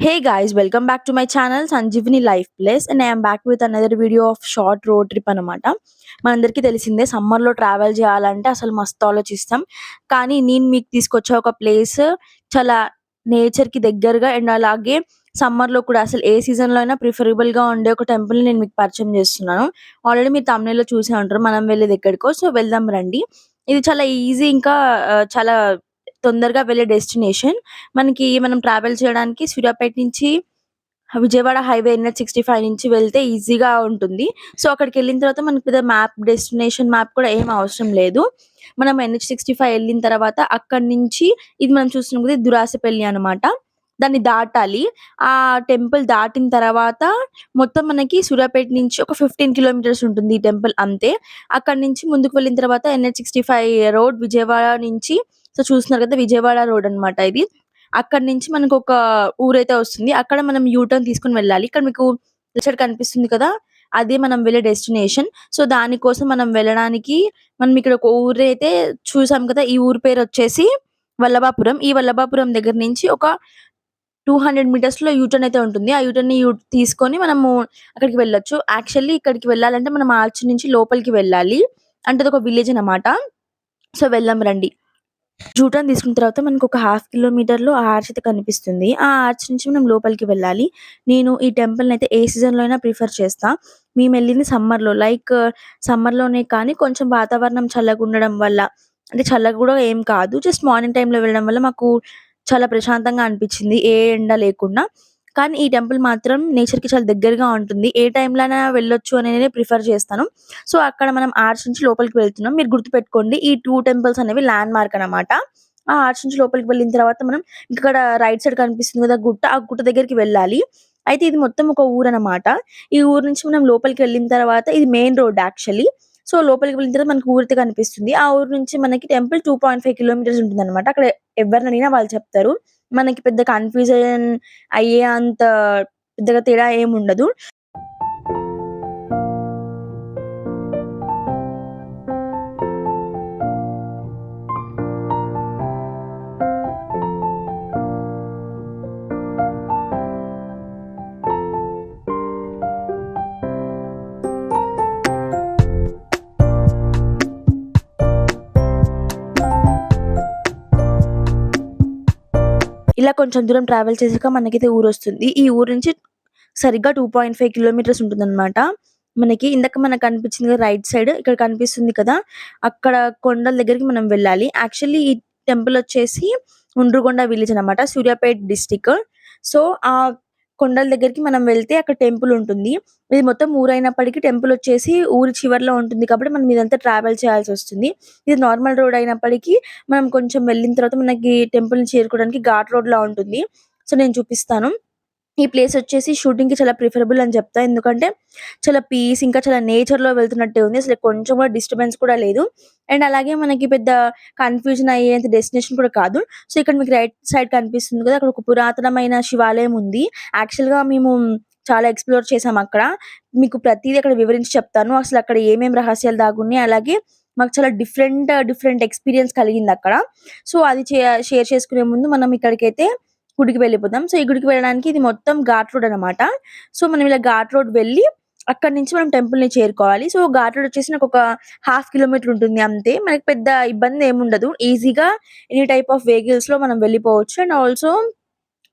Hey guys, welcome back to my channel Sanjeevini life place and I'm back with another video of short road trip అనమాట మనందరికీ తెలిసిందే సమ్మర్లో travel చేయాలంటే అసలు మస్తు ఆలోచిస్తాం. కానీ నేను మీకు తీసుకొచ్చే ఒక ప్లేస్ చాలా నేచర్కి దగ్గరగా అండ్ అలాగే సమ్మర్లో కూడా అసలు ఏ సీజన్లో అయినా ప్రిఫరబుల్గా ఉండే ఒక టెంపుల్ నేను మీకు పరిచయం చేస్తున్నాను. ఆల్రెడీ మీరు తమిళలో చూసే ఉంటారు మనం వెళ్ళేది ఎక్కడికో. సో వెళ్దాం రండి. ఇది చాలా ఈజీ ఇంకా చాలా తొందరగా వెళ్ళే డెస్టినేషన్ మనకి మనం ట్రావెల్ చేయడానికి సూర్యాపేట నుంచి Vijayawada highway NH sixty five నుంచి వెళ్తే ఈజీగా ఉంటుంది. సో అక్కడికి వెళ్ళిన తర్వాత మనకి పెద్ద మ్యాప్ డెస్టినేషన్ మ్యాప్ కూడా ఏం అవసరం లేదు. మనం ఎన్హెచ్ సిక్స్టీ ఫైవ్ వెళ్ళిన తర్వాత అక్కడి నుంచి ఇది మనం చూస్తున్నాం కదా దురాసపల్లి అనమాట దాన్ని దాటాలి. ఆ టెంపుల్ దాటిన తర్వాత మొత్తం మనకి సూర్యాపేట నుంచి ఒక ఫిఫ్టీన్ కిలోమీటర్స్ ఉంటుంది ఈ టెంపుల్ అంతే. అక్కడి నుంచి ముందుకు వెళ్ళిన తర్వాత NH sixty five road Vijayawada నుంచి సో చూస్తున్నారు కదా విజయవాడ రోడ్ అన్నమాట ఇది. అక్కడ నుంచి మనకు ఒక ఊరైతే వస్తుంది. అక్కడ మనం యూటర్న్ తీసుకుని వెళ్ళాలి. ఇక్కడ మీకు సైడ్ కనిపిస్తుంది కదా అదే మనం వెళ్ళే డెస్టినేషన్. సో దానికోసం మనం వెళ్ళడానికి మనం ఇక్కడ ఒక ఊరు అయితే చూసాం కదా ఈ ఊరు పేరు వచ్చేసి వల్లభాపురం. ఈ వల్లభాపురం దగ్గర నుంచి ఒక టూ హండ్రెడ్ మీటర్స్లో యూటర్న్ అయితే ఉంటుంది. ఆ యూటర్న్ని యూ- తీసుకొని మనము అక్కడికి వెళ్ళొచ్చు. యాక్చువల్లీ ఇక్కడికి వెళ్ళాలంటే మనం ఆర్చ్ నుంచి లోపలికి వెళ్ళాలి. అంటే అది ఒక విలేజ్ అన్నమాట. సో వెళ్ళాం రండి. జూటాన్ తీసుకున్న తర్వాత మనకు ఒక హాఫ్ కిలోమీటర్లో ఆ ఆర్చ్ అయితే కనిపిస్తుంది. ఆ ఆర్చ్ నుంచి మనం లోపలికి వెళ్ళాలి. నేను ఈ టెంపుల్ అయితే ఏ సీజన్లో అయినా ప్రిఫర్ చేస్తా. మేము వెళ్ళింది సమ్మర్లో. లైక్ సమ్మర్ uh, లోనే కానీ కొంచెం వాతావరణం చల్లగా ఉండడం వల్ల అంటే చల్లగా కూడా ఏం కాదు. జస్ట్ మార్నింగ్ టైంలో వెళ్ళడం వల్ల మాకు చాలా ప్రశాంతంగా అనిపించింది. ఏ ఎండ లేకుండా. కానీ ఈ టెంపుల్ మాత్రం నేచర్కి చాలా దగ్గరగా ఉంటుంది. ఏ టైంలో అయినా వెళ్ళొచ్చు అని నేను ప్రిఫర్ చేస్తాను. సో అక్కడ మనం ఆర్చ్ నుంచి లోపలికి వెళ్తున్నాం. మీరు గుర్తుపెట్టుకోండి ఈ టూ టెంపుల్స్ అనేవి ల్యాండ్ మార్క్ అనమాట ఆ ఆర్చ్ నుంచి లోపలికి వెళ్ళిన తర్వాత మనం ఇక్కడ రైట్ సైడ్ కనిపిస్తుంది కదా గుట్ట ఆ గుట్ట దగ్గరికి వెళ్ళాలి. అయితే ఇది మొత్తం ఒక ఊరు అన్నమాట ఈ ఊరు నుంచి మనం లోపలికి వెళ్ళిన తర్వాత ఇది మెయిన్ రోడ్ యాక్చువల్లీ. సో లోపలికి వెళ్ళిన తర్వాత మనకి ఊరితే కనిపిస్తుంది. ఆ ఊరు నుంచి మనకి temple two point five kilometres ఉంటుంది అనమాట అక్కడ ఎవరిని అడిగినా వాళ్ళు చెప్తారు. మనకి పెద్ద కన్ఫ్యూజన్ అయ్యే అంత పెద్దగా తేడా ఏమి ఉండదు. ఇలా కొంచెం దూరం ట్రావెల్ చేసాక మనకైతే ఊరు వస్తుంది. ఈ ఊరు నుంచి సరిగ్గా టూ పాయింట్ ఫైవ్ కిలోమీటర్స్ ఉంటుంది అనమాట మనకి ఇందాక మనకు కనిపించింది కదా రైట్ సైడ్ ఇక్కడ కనిపిస్తుంది కదా అక్కడ కొండల దగ్గరికి మనం వెళ్ళాలి. యాక్చువల్లీ ఈ టెంపుల్ వచ్చేసి ఉండ్రుగొండ విలేజ్ అన్నమాట సూర్యాపేట్ డిస్టిక్ సో ఆ కొండల దగ్గరికి మనం వెళ్తే అక్కడ టెంపుల్ ఉంటుంది. ఇది మొత్తం ఊరైనప్పటికీ టెంపుల్ వచ్చేసి ఊరి చివరిలో ఉంటుంది కాబట్టి మనం ఇదంతా ట్రావెల్ చేయాల్సి వస్తుంది. ఇది నార్మల్ రోడ్ అయినప్పటికీ మనం కొంచెం వెళ్ళిన తర్వాత మనకి టెంపుల్ చేరుకోవడానికి ఘాట్ రోడ్ లా ఉంటుంది. సో నేను చూపిస్తాను. ఈ ప్లేస్ వచ్చేసి షూటింగ్కి చాలా ప్రిఫరబుల్ అని చెప్తా. ఎందుకంటే చాలా పీస్ ఇంకా చాలా నేచర్లో వెళ్తున్నట్టే ఉంది. అసలు కొంచెం కూడా డిస్టర్బెన్స్ కూడా లేదు. అండ్ అలాగే మనకి పెద్ద కన్ఫ్యూజన్ అయ్యేంత డెస్టినేషన్ కూడా కాదు. సో ఇక్కడ మీకు రైట్ సైడ్ కనిపిస్తుంది కదా. అక్కడ ఒక పురాతనమైన శివాలయం ఉంది. యాక్చువల్గా మేము చాలా ఎక్స్ప్లోర్ చేసాం అక్కడ. మీకు ప్రతిదీ అక్కడ వివరించి చెప్తాను. అసలు అక్కడ ఏమేమి రహస్యాలు దాగున్నాయి. అలాగే మాకు చాలా డిఫరెంట్ డిఫరెంట్ ఎక్స్పీరియన్స్ కలిగింది అక్కడ. సో అది షేర్ చేసుకునే ముందు మనం ఇక్కడికైతే గుడికి వెళ్ళిపోదాం. సో ఈ గుడికి వెళ్ళడానికి ఇది మొత్తం ఘాట్ రోడ్ అన్నమాట. సో మనం ఇలా ఘాట్ రోడ్ వెళ్ళి అక్కడ నుంచి మనం టెంపుల్ని చేరుకోవాలి. సో ఘాట్ రోడ్ వచ్చేసి నాకు ఒక హాఫ్ కిలోమీటర్ ఉంటుంది అంతే. మనకి పెద్ద ఇబ్బంది ఏముండదు ఈజీగా ఎనీ టైప్ ఆఫ్ వెహికల్స్లో మనం వెళ్ళిపోవచ్చు. అండ్ ఆల్సో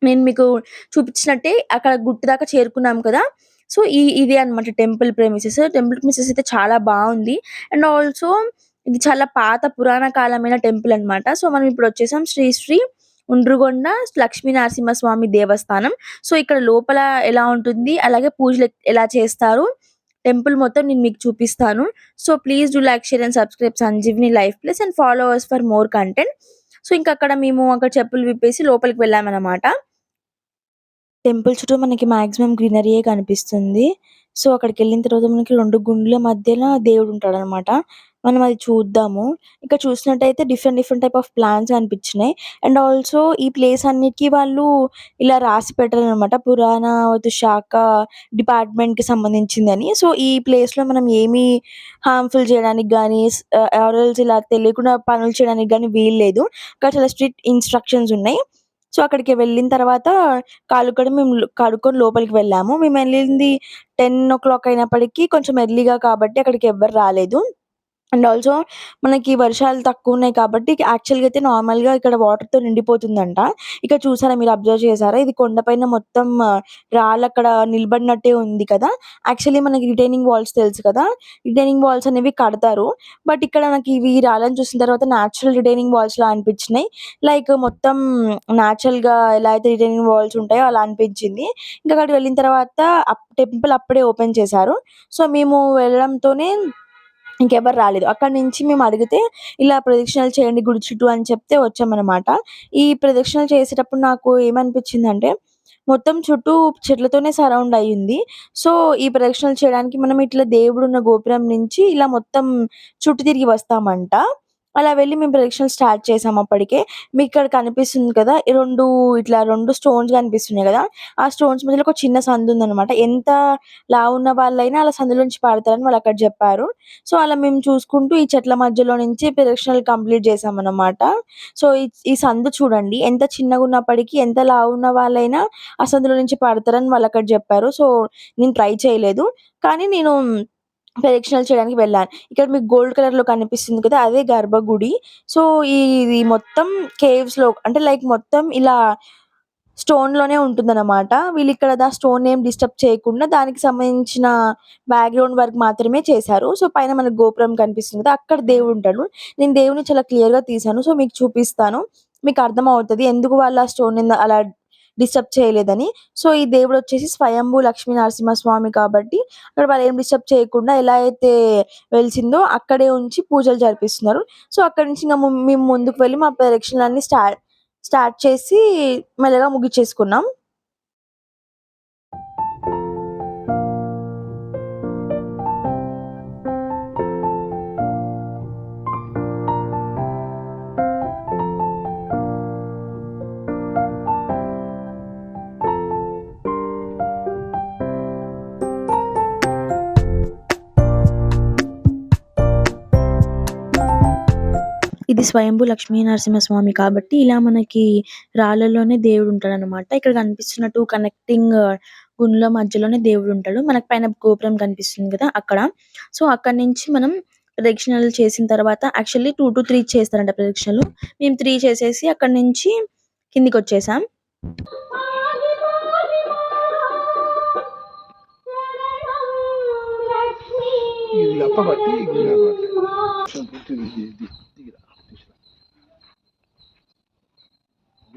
నేను మీకు చూపించినట్టే అక్కడ గుట్టు దాకా చేరుకున్నాం కదా. సో ఈ ఇదే అన్నమాట టెంపుల్ ప్రేమిసెస్ టెంపుల్ ప్రేమిసెస్ అయితే చాలా బాగుంది. అండ్ ఆల్సో ఇది చాలా పాత పురాణ కాలమైన టెంపుల్ అన్నమాట. సో మనం ఇప్పుడు వచ్చేసాం శ్రీ శ్రీ ఉండ్రుగొండ లక్ష్మీ నరసింహస్వామి దేవస్థానం. సో ఇక్కడ లోపల ఎలా ఉంటుంది? అలాగే పూజలు ఎలా చేస్తారు? టెంపుల్ మొత్తం నేను మీకు చూపిస్తాను. So please do like share and subscribe Sanjeevni life plus and followers for more content. So ఇంకా అక్కడ మేము అక్కడ చెప్పులు విప్పేసి లోపలికి వెళ్ళామన్నమాట. టెంపుల్ చుట్టూ మనకి మాక్సిమం గ్రీనరీయే కనిపిస్తుంది. సో అక్కడికి వెళ్ళిన తర్వాత మనకి రెండు గుండ్ల మధ్యలో దేవుడు ఉంటాడు అనమాట మనం అది చూద్దాము. ఇక్కడ చూసినట్టయితే different different type of plans అనిపించినాయి. And also ఈ ప్లేస్ అన్నిటికీ వాళ్ళు ఇలా రాసి పెట్టారు అనమాట పురాణ శాఖ డిపార్ట్మెంట్కి అని సో ఈ ప్లేస్లో మనం ఏమి హార్మ్ఫుల్ చేయడానికి కానీ ఆరల్స్ ఇలా తెలియకుండా పనులు చేయడానికి కానీ వీల్లేదు. ఇక్కడ చాలా స్ట్రిక్ట్ ఇన్స్ట్రక్షన్స్ ఉన్నాయి. సో, అక్కడికి వెళ్ళిన తర్వాత కాళ్ళు కూడా మేము కడుక్కొని లోపలికి వెళ్ళాము. మేము వెళ్ళింది టెన్ ఓ క్లాక్ అయినప్పటికీ కొంచెం ఎర్లీగా కాబట్టి అక్కడికి ఎవ్వరు రాలేదు. అండ్ ఆల్సో మనకి వర్షాలు తక్కువ ఉన్నాయి కాబట్టి యాక్చువల్‌గా అయితే నార్మల్‌గా ఇక్కడ వాటర్‌తో నిండిపోతుందంట. ఇక్కడ చూసారా మీరు అబ్జర్వ్ చేశారా ఇది కొండపైన మొత్తం రాళ్ళక్కడ నిలబడినట్టే ఉంది కదా! యాక్చువల్లీ మనకి రిటైనింగ్ వాల్స్ తెలుసు కదా! రిటైనింగ్ వాల్స్ అనేవి కడతారు. బట్ ఇక్కడ నాకు ఇవి రాళ్ళని చూసిన తర్వాత న్యాచురల్ రిటైనింగ్ వాల్స్‌లా అనిపించినాయి. లైక్ మొత్తం న్యాచురల్గా ఎలా అయితే రిటైనింగ్ వాల్స్ ఉంటాయో అలా అనిపించింది. ఇంకా అక్కడికి వెళ్ళిన తర్వాత అప్ టెంపుల్ అప్పుడే ఓపెన్ చేశారు. సో, మేము వెళ్ళడంతోనే ఇంకెవరు రాలేదు. అక్కడి నుంచి మేము అడిగితే ఇలా ప్రదక్షిణలు చేయండి గుడి చుట్టూ అని చెప్తే వచ్చామనమాట. ఈ ప్రదక్షిణలు చేసేటప్పుడు నాకు ఏమనిపించిందంటే మొత్తం చుట్టూ చెట్లతోనే సరౌండ్ అయ్యింది. సో, ఈ ప్రదక్షిణలు చేయడానికి మనం ఇట్లా దేవుడున్న గోపురం నుంచి ఇలా మొత్తం చుట్టూ తిరిగి వస్తామంట. అలా వెళ్ళి మేము ప్రదక్షిణలు స్టార్ట్ చేసాము అప్పటికే. మీకు ఇక్కడ కనిపిస్తుంది కదా! రెండు ఇట్లా రెండు స్టోన్స్ కనిపిస్తున్నాయి కదా! ఆ స్టోన్స్ మధ్యలో ఒక చిన్న సందు సందుందనమాట. ఎంత లావున్న వాళ్ళైనా అలా సందులోంచి పడతారని వాళ్ళక్కడ చెప్పారు. సో, అలా మేము చూసుకుంటూ ఈ చెట్ల మధ్యలో నుంచి ప్రదక్షిణలు కంప్లీట్ చేసామన్నమాట సో, ఈ ఈ సందు చూడండి ఎంత చిన్నగా ఉన్నప్పటికీ ఎంత లావున్న వాళ్ళైనా ఆ సందులో నుంచి పడతారని వాళ్ళక్కడ చెప్పారు. సో, నేను ట్రై చేయలేదు. కానీ నేను ప్రదక్షిణలు చేయడానికి వెళ్ళాను. ఇక్కడ మీకు గోల్డ్ కలర్లో కనిపిస్తుంది కదా! అదే గర్భగుడి. సో, ఇది మొత్తం కేవ్స్లో అంటే లైక్ మొత్తం ఇలా స్టోన్లోనే ఉంటుందన్నమాట వీళ్ళు ఇక్కడ దా స్టోన్ ఏం డిస్టర్బ్ చేయకుండా దానికి సంబంధించిన బ్యాక్‌గ్రౌండ్ వర్క్ మాత్రమే చేశారు. సో, పైన మనకు గోపురం కనిపిస్తుంది కదా! అక్కడ దేవుడుంటాడు. నేను దేవుని చాలా క్లియర్గా తీశాను. సో, మీకు చూపిస్తాను. మీకు అర్థం అవుతుంది ఎందుకు వాళ్ళు ఆ స్టోన్‌ని అలా డిస్టర్బ్ చేయలేదని. సో, ఈ దేవుడు వచ్చేసి స్వయంభూ లక్ష్మీ నరసింహస్వామి కాబట్టి అక్కడ వాళ్ళు ఏం డిస్టర్బ్ చేయకుండా ఎలా అయితే వెలిసిందో అక్కడే ఉంచి పూజలు జరిపిస్తున్నారు. సో, అక్కడి నుంచి ఇంకా మేము ముందుకు వెళ్ళి మా ప్రదక్షిణలన్నీ స్టార్ట్ స్టార్ట్ చేసి మెల్లగా ముగించేసుకున్నాం స్వయంభూ లక్ష్మీ నరసింహస్వామి కాబట్టి ఇలా మనకి రాళ్ళలోనే అన్నమాట ఇక్కడ కనిపిస్తున్న టూ కనెక్టింగ్ uh, గుండ్ల మధ్యలోనే దేవుడు ఉంటాడు మనకు పైన గోపురం కనిపిస్తుంది కదా! అక్కడ. సో, అక్కడి నుంచి మనం ప్రదక్షిణలు చేసిన తర్వాత యాక్చువల్లీ 2-3 చేస్తారంట ప్రదక్షిణలు. మేము త్రీ చేసేసి అక్కడి నుంచి కిందికొచ్చేసాం. ఇది అప్పబట్టి ఇది ఇది దిగిరా తీసురా దేవుడు దేవుడు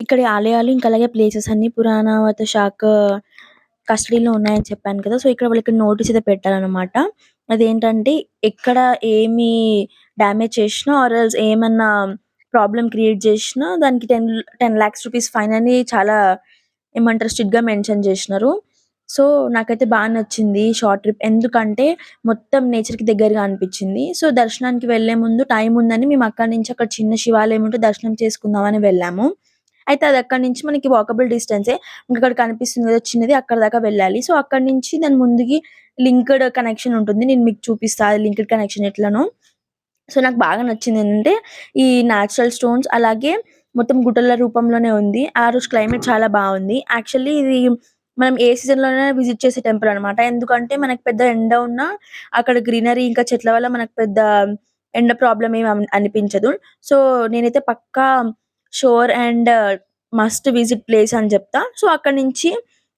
ఇక్కడి ఆలయాలు ఇంకా అలాగే ప్లేసెస్ అన్నీ పురాణవత శాఖ కస్టడీలో ఉన్నాయని చెప్పాను కదా! సో, ఇక్కడ వాళ్ళకి నోటీస్ అయితే పెట్టారనమాట. అదేంటంటే ఎక్కడ ఏమి డ్యామేజ్ చేసినా ఆర్ ఎల్స్ ఏమన్నా ప్రాబ్లం క్రియేట్ చేసినా దానికి 10 10 లాక్స్ రూపీస్ ఫైన్ అని చాలా ఏమంటారు స్ట్రిక్ట్‌గా మెన్షన్ చేసినారు. సో, నాకైతే బాగా నచ్చింది షార్ట్ ట్రిప్. ఎందుకంటే మొత్తం నేచర్‌కి దగ్గరగా అనిపించింది. సో, దర్శనానికి వెళ్ళే ముందు టైం ఉందని మేము అక్కడి నుంచి అక్కడ చిన్న శివాలయం ఉంటే దర్శనం చేసుకుందామని వెళ్ళాము. అయితే అది అక్కడి నుంచి మనకి వాకబుల్ డిస్టెన్సే. ఇంకక్కడ కనిపిస్తుంది కదా! చిన్నది అక్కడ దాకా వెళ్ళాలి. సో, అక్కడి నుంచి దాని ముందుకి లింక్డ్ కనెక్షన్ ఉంటుంది. నేను మీకు చూపిస్తా అది లింక్డ్ కనెక్షన్ ఎట్లనో. సో, నాకు బాగా నచ్చింది ఏంటంటే ఈ న్యాచురల్ స్టోన్స్ అలాగే మొత్తం గుట్టల రూపంలోనే ఉంది. ఆ రోజు క్లైమేట్ చాలా బాగుంది. యాక్చువల్లీ ఇది మనం ఏ సీజన్లోనే విజిట్ చేసే టెంపుల్ అనమాట. ఎందుకంటే మనకు పెద్ద ఎండ ఉన్నా అక్కడ గ్రీనరీ ఇంకా చెట్ల వల్ల మనకు పెద్ద ఎండ ప్రాబ్లం ఏమి అనిపించదు. సో, నేనైతే పక్కా sure and must visit place అని చెప్తా. సో, అక్కడ నుంచి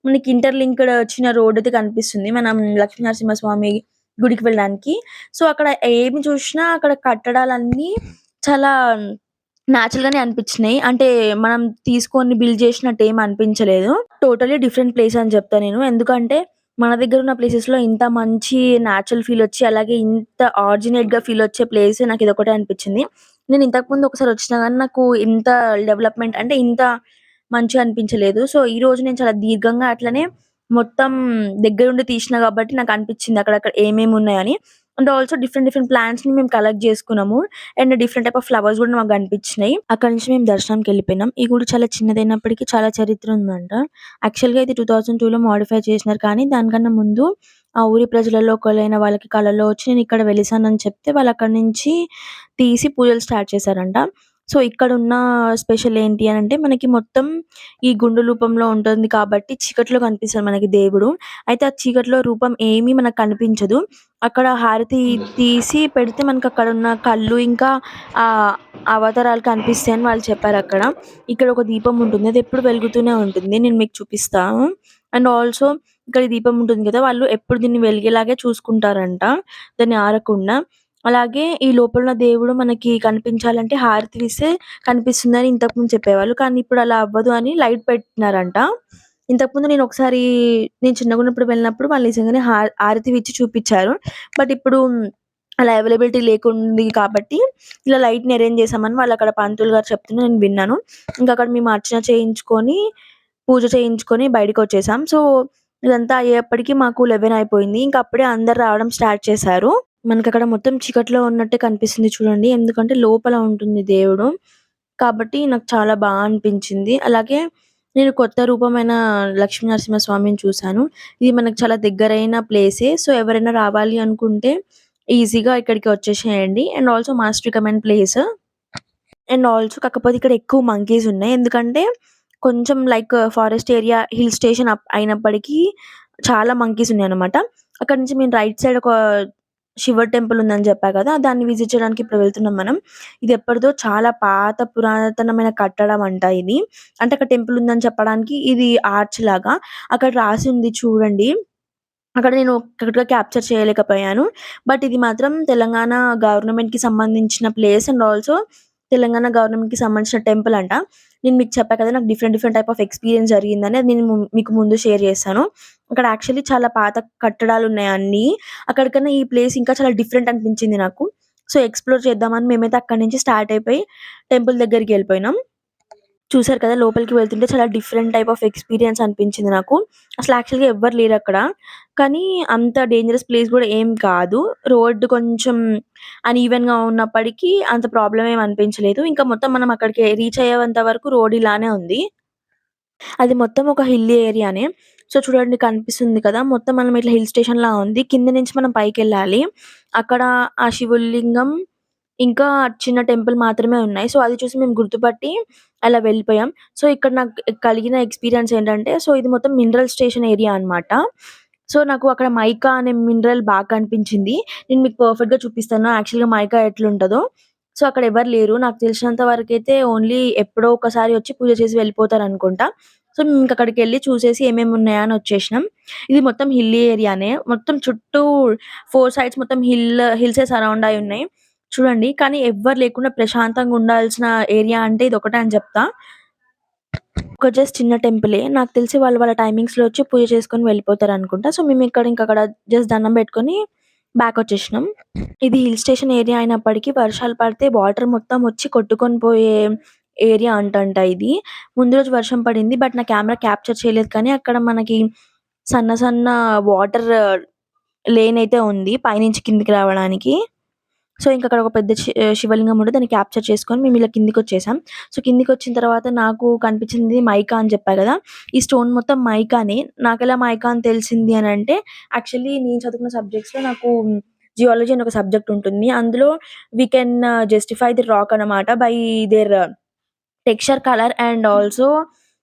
మనకి ఇంటర్‌లింక్డ్ వచ్చిన రోడ్ అయితే కనిపిస్తుంది. మనం లక్ష్మీ నరసింహస్వామి గుడికి వెళ్ళడానికి. సో, అక్కడ ఏమి చూసినా అక్కడ కట్టడాలన్నీ చాలా నేచురల్‌గానే అనిపించినాయి. అంటే మనం తీసుకొని బిల్డ్ చేసినట్టు ఏం అనిపించలేదు. టోటలీ డిఫరెంట్ ప్లేస్ అని చెప్తా నేను. ఎందుకంటే మన దగ్గర ఉన్న ప్లేసెస్‌లో ఇంత మంచి నేచురల్ ఫీల్ వచ్చి అలాగే ఇంత ఆరిజినేట్‌గా ఫీల్ వచ్చే ప్లేస్ నాకు ఇదొక్కటే అనిపించింది. నేను ఇంతకుముందు ఒకసారి వచ్చినా కానీ నాకు ఇంత డెవలప్‌మెంట్ అంటే ఇంత మంచిగా అనిపించలేదు. సో, ఈ రోజు నేను చాలా దీర్ఘంగా అట్లనే మొత్తం దగ్గరుండి తీసిన కాబట్టి నాకు అనిపించింది అక్కడక్కడ ఏమేమి ఉన్నాయని. అండ్ ఆల్సో డిఫరెంట్ డిఫరెంట్ ప్లాంట్స్ని మేము కలెక్ట్ చేసుకున్నాము. And different type of flowers కూడా మాకు కనిపించినాయి. అక్కడ నుంచి మేము దర్శనంకి వెళ్ళిపోయినాం ఈ గుడి చాలా చిన్నదైనప్పటికీ చాలా చరిత్ర ఉందంట. యాక్చువల్‌గా ఇది 2002లో మోడిఫై చేసినారు కానీ దానికన్నా ముందు ఆ ఊరి ప్రజలలో ఒకరైన వాళ్ళకి కలలో వచ్చి నేను ఇక్కడ వెలిసానని చెప్తే వాళ్ళు అక్కడ నుంచి తీసి పూజలు స్టార్ట్ చేశారంట. సో ఇక్కడ ఉన్న స్పెషల్ ఏంటి అని అంటే మనకి మొత్తం ఈ గుండు రూపంలో ఉంటుంది కాబట్టి చీకట్లో కనిపిస్తాడు మనకి దేవుడు. అయితే ఆ చీకట్లో రూపం ఏమీ మనకు కనిపించదు. అక్కడ హారతి తీసి పెడితే మనకు అక్కడున్న కళ్ళు ఇంకా ఆ అవతారాలు కనిపిస్తాయని వాళ్ళు చెప్పారు అక్కడ ఇక్కడ ఒక దీపం ఉంటుంది. అది ఎప్పుడు వెలుగుతూనే ఉంటుంది. నేను మీకు చూపిస్తాను. అండ్ ఆల్సో ఇక్కడ దీపం ఉంటుంది కదా! వాళ్ళు ఎప్పుడు దీన్ని వెలిగేలాగే చూసుకుంటారంట. దాన్ని ఆరకుండా. అలాగే ఈ లోపల ఉన్న దేవుడు మనకి కనిపించాలంటే హారతి ఇస్తే కనిపిస్తుందని ఇంతకుముందు చెప్పేవాళ్ళు. కానీ ఇప్పుడు అలా అవ్వదు అని లైట్ పెట్టినారంట. ఇంతకుముందు నేను ఒకసారి నేను చిన్నగున్నప్పుడు వెళ్ళినప్పుడు వాళ్ళు నిజంగానే హా హారతి ఇచ్చి చూపించారు బట్ ఇప్పుడు అలా అవైలబిలిటీ లేకుంది కాబట్టి ఇలా లైట్‌ని అరేంజ్ చేశామని వాళ్ళు అక్కడ పంతులు గారు చెప్తున్నా నేను విన్నాను. ఇంకా అక్కడ మేము అర్చన చేయించుకొని, పూజ చేయించుకొని బయటికొచ్చేసాం. సో ఇదంతా అయ్యేప్పటికీ మాకు 11 అయిపోయింది. ఇంకా అప్పుడే అందరు రావడం స్టార్ట్ చేశారు. మనకి అక్కడ మొత్తం చీకట్లో ఉన్నట్టే కనిపిస్తుంది చూడండి. ఎందుకంటే లోపల ఉంటుంది దేవుడు. కాబట్టి నాకు చాలా బాగా అనిపించింది. అలాగే నేను కొత్త రూపమైన లక్ష్మీ నరసింహస్వామిని చూశాను ఇది మనకు చాలా దగ్గరైన ప్లేసే. సో ఎవరైనా రావాలి అనుకుంటే ఈజీగా ఇక్కడికి వచ్చేసేయండి. And also must recommend place. And also కాకపోతే ఇక్కడ ఎక్కువ మంకీస్ ఉన్నాయి. ఎందుకంటే కొంచెం like forest area hill station up అయినప్పటికీ చాలా మంకీస్ ఉన్నాయి అనమాట అక్కడ నుంచి మేము రైట్ సైడ్ ఒక శివ టెంపుల్ ఉందని చెప్పా కదా! దాన్ని విజిట్ చేయడానికి ఇప్పుడు వెళ్తున్నాం మనం. ఇది ఎప్పటిదో చాలా పాత పురాతనమైన కట్టడం అంట ఇది. అంటే అక్కడ టెంపుల్ ఉందని చెప్పడానికి ఇది ఆర్చ్ లాగా. అక్కడ రాసి ఉంది చూడండి. అక్కడ నేను కరెక్ట్‌గా క్యాప్చర్ చేయలేకపోయాను. బట్ ఇది మాత్రం తెలంగాణ గవర్నమెంట్‌కి సంబంధించిన ప్లేస్ అండ్ ఆల్సో తెలంగాణ గవర్నమెంట్‌కి సంబంధించిన టెంపుల్ అంట. నేను మీకు చెప్పా కదా! నాకు different different type of experience జరిగిందని. అది నేను మీకు ముందు షేర్ చేస్తాను. అక్కడ యాక్చువల్లీ చాలా పాత కట్టడాలు ఉన్నాయి అన్నీ. అక్కడికన్నా ఈ ప్లేస్ ఇంకా చాలా డిఫరెంట్ అనిపించింది నాకు. సో ఎక్స్‌ప్లోర్ చేద్దామని మేమైతే అక్కడి నుంచి స్టార్ట్ అయిపోయి టెంపుల్ దగ్గరికి వెళ్ళిపోయినాం చూసారు కదా! లోపలికి వెళ్తుంటే చాలా డిఫరెంట్ టైప్ ఆఫ్ ఎక్స్‌పీరియన్స్ అనిపించింది నాకు. అసలు యాక్చువల్‌గా ఎవ్వరు లేరు అక్కడ కానీ అంత డేంజరస్ ప్లేస్ కూడా ఏం కాదు. రోడ్ కొంచెం అన్‌ఈవెన్‌గా ఉన్నప్పటికీ అంత ప్రాబ్లం ఏం అనిపించలేదు. ఇంకా మొత్తం మనం అక్కడికి రీచ్ అయ్యేంత వరకు రోడ్ ఇలానే ఉంది. అది మొత్తం ఒక హిల్లీ ఏరియానే. సో చూడండి కనిపిస్తుంది కదా! మొత్తం మనం ఇట్లా హిల్ స్టేషన్‌లా ఉంది. కింద నుంచి మనం పైకి వెళ్ళాలి అక్కడ ఆ శివలింగం ఇంకా చిన్న టెంపుల్ మాత్రమే ఉన్నాయి. సో అది చూసి మేము గుర్తుపట్టి అలా వెళ్ళిపోయాం. సో ఇక్కడ నాకు కలిగిన ఎక్స్‌పీరియన్స్ ఏంటంటే సో ఇది మొత్తం మినరల్ స్టేషన్ ఏరియా అన్నమాట. సో నాకు అక్కడ మైకా అనే మినరల్ బాగా కనిపించింది. నేను మీకు పర్ఫెక్ట్‌గా చూపిస్తాను. యాక్చువల్‌గా మైకా ఎట్లుంటుందో సో అక్కడ ఎవరు లేరు. నాకు తెలిసినంత వరకు అయితే ఓన్లీ ఎప్పుడో ఒకసారి వచ్చి పూజ చేసి వెళ్ళిపోతారు అనుకుంటా సో మేము ఇంక అక్కడికెళ్ళి చూసేసి ఏమేమి ఉన్నాయా అని వచ్చేసినాం. ఇది మొత్తం హిల్లీ ఏరియానే. మొత్తం చుట్టూ ఫోర్ సైడ్స్ మొత్తం హిల్ హిల్సే సరౌండ్ అయి ఉన్నాయి. చూడండి కానీ ఎవ్వరు లేకుండా ప్రశాంతంగా ఉండాల్సిన ఏరియా అంటే ఇది ఒకటే అని చెప్తా. ఒక జస్ట్ చిన్న టెంపులే. నాకు తెలిసి వాళ్ళు వాళ్ళ టైమింగ్స్‌లో వచ్చి పూజ చేసుకొని వెళ్ళిపోతారనుకుంటా. సో మేము ఇక్కడ ఇంకా అక్కడ జస్ట్ దండం పెట్టుకొని బ్యాక్ వచ్చేసినాం. ఇది హిల్ స్టేషన్ ఏరియా అయినప్పటికీ వర్షాలు పడితే వాటర్ మొత్తం వచ్చి కొట్టుకొని పోయే ఏరియా అంటంట ఇది. ముందు రోజు వర్షం పడింది. బట్ నా కెమెరా క్యాప్చర్ చేయలేదు కానీ అక్కడ మనకి సన్న సన్న వాటర్ లేన్ uh, అయితే ఉంది. పైనుంచి కిందకి రావడానికి. సో ఇంకా అక్కడ ఒక పెద్ద శివలింగం ఉంటే దాన్ని క్యాప్చర్ చేసుకొని మేము ఇలా కిందకొచ్చేసాం. సో కిందకొచ్చిన తర్వాత నాకు కనిపించింది మైకా అని చెప్పా కదా! ఈ స్టోన్ మొత్తం మైకానే. నాకెలా మైకా అని తెలిసింది అని అంటే యాక్చువల్లీ నేను చదువుకున్న సబ్జెక్ట్స్‌లో నాకు జియాలజీ అని ఒక సబ్జెక్ట్ ఉంటుంది. అందులో we can justify the rock అన్నమాట by their texture, colour and also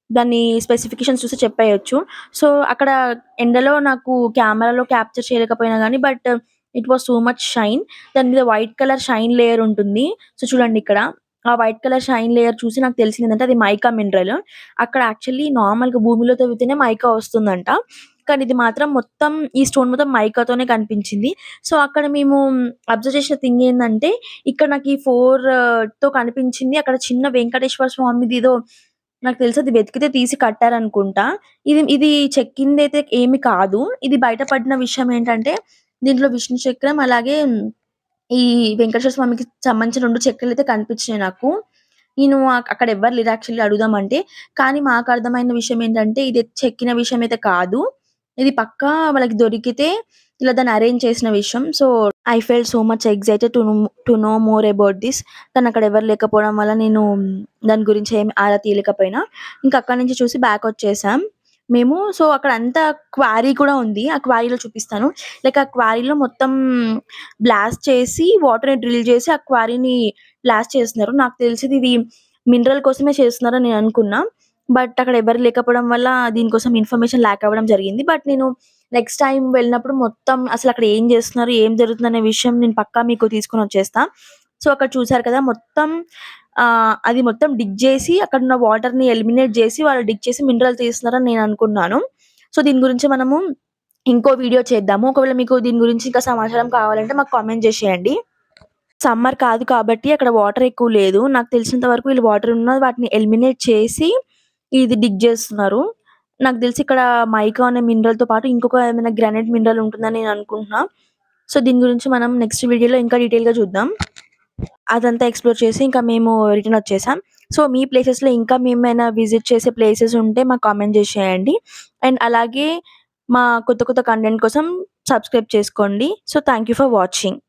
దాన్ని స్పెసిఫికేషన్స్ చూసి చెప్పేయొచ్చు. సో అక్కడ ఎండలో నాకు కెమెరాలో క్యాప్చర్ చేయలేకపోయినా కానీ but it was so much shine. దాని మీద వైట్ కలర్ షైన్ లేయర్ ఉంటుంది. సో చూడండి ఇక్కడ. ఆ వైట్ కలర్ షైన్ లేయర్ చూసి నాకు తెలిసిందేంటంటే అది మైకా మినరల్. అక్కడ యాక్చువల్లీ నార్మల్‌గా భూమిలో తవ్వితేనే మైకా వస్తుందంట. కానీ ఇది మాత్రం మొత్తం ఈ స్టోన్ మొత్తం మైకాతోనే కనిపించింది. సో అక్కడ మేము అబ్జర్వ్ చేసిన థింగ్ ఏంటంటే ఇక్కడ నాకు ఈ 4తో uh, కనిపించింది. అక్కడ చిన్న వెంకటేశ్వర స్వామిది ఏదో నాకు తెలిసి అది వెతికితే తీసి కట్టారనుకుంటా. ఇది ఇది చెక్కింది అయితే ఏమి కాదు. ఇది బయట పడిన విషయం ఏంటంటే దీంట్లో విష్ణు చక్రం అలాగే ఈ వెంకటేశ్వర స్వామికి సంబంధించిన రెండు చక్రాలు అయితే కనిపించినాయి నాకు. నేను అక్కడ ఎవ్వరు లేరు యాక్చువల్లీ అడుగుదామంటే. కానీ మాకు అర్థమైన విషయం ఏంటంటే ఇది చెక్కిన విషయం అయితే కాదు. ఇది పక్కా వాళ్ళకి దొరికితే ఇలా దాన్ని అరేంజ్ చేసిన విషయం. So, I fell so much excited to know to know more about this కానీ అక్కడ ఎవరు లేకపోవడం వల్ల నేను దాని గురించి ఏమి ఆరా తీయలేకపోయినా. ఇంకా అక్కడి నుంచి చూసి బ్యాక్ వచ్చేసాం. మేము సో, అక్కడ అంతా క్వారీ కూడా ఉంది. ఆ క్వారీలో చూపిస్తాను. లైక్ ఆ క్వారీలో మొత్తం బ్లాస్ట్ చేసి వాటర్‌ని డ్రిల్ చేసి ఆ క్వారీని బ్లాస్ట్ చేస్తున్నారు. నాకు తెలిసింది ఇది మినరల్ కోసమే చేస్తున్నారని నేను అనుకున్నా. బట్ అక్కడ ఎవరు లేకపోవడం వల్ల దీనికోసం ఇన్ఫర్మేషన్ ల్యాక్ అవ్వడం జరిగింది. బట్ నేను నెక్స్ట్ టైం వెళ్ళినప్పుడు మొత్తం అసలు అక్కడ ఏం చేస్తున్నారు? ఏం జరుగుతుందనే విషయం నేను పక్కా మీకు తీసుకొని వచ్చేస్తా. సో, అక్కడ చూసారు కదా! మొత్తం అది మొత్తం డిగ్ చేసి అక్కడ ఉన్న వాటర్ వాటర్‌ని ఎలిమినేట్ చేసి వాళ్ళు డిగ్ చేసి మినరల్ తీస్తున్నారని నేను అనుకున్నాను. సో, దీని గురించి మనము ఇంకో వీడియో చేద్దాము. ఒకవేళ మీకు దీని గురించి ఇంకా సమాచారం కావాలంటే మాకు కామెంట్ చేసేయండి. సమ్మర్ కాదు కాబట్టి అక్కడ వాటర్ ఎక్కువ లేదు. నాకు తెలిసినంత వరకు వీళ్ళు వాటర్ ఉన్న వాటిని ఎలిమినేట్ చేసి ఇది డిగ్ చేస్తున్నారు. నాకు తెలిసి ఇక్కడ మైకా అనే మినరల్‌తో పాటు ఇంకొక ఏమైనా గ్రానైట్ మినరల్ ఉంటుందని నేను అనుకుంటున్నా. సో, దీని గురించి మనం నెక్స్ట్ వీడియోలో ఇంకా డీటెయిల్‌గా చూద్దాం. అదంతా ఎక్స్‌ప్లోర్ చేసి ఇంకా మేము రిటర్న్ వచ్చేసాం. సో, మీ ప్లేసెస్‌లో ఇంకా మేమైనా విజిట్ చేసే ప్లేసెస్ ఉంటే మాకు కామెంట్ చేసేయండి. అండ్ అలాగే మా కొత్త కొత్త కంటెంట్ కోసం సబ్స్క్రైబ్ చేసుకోండి. So, thank you for watching.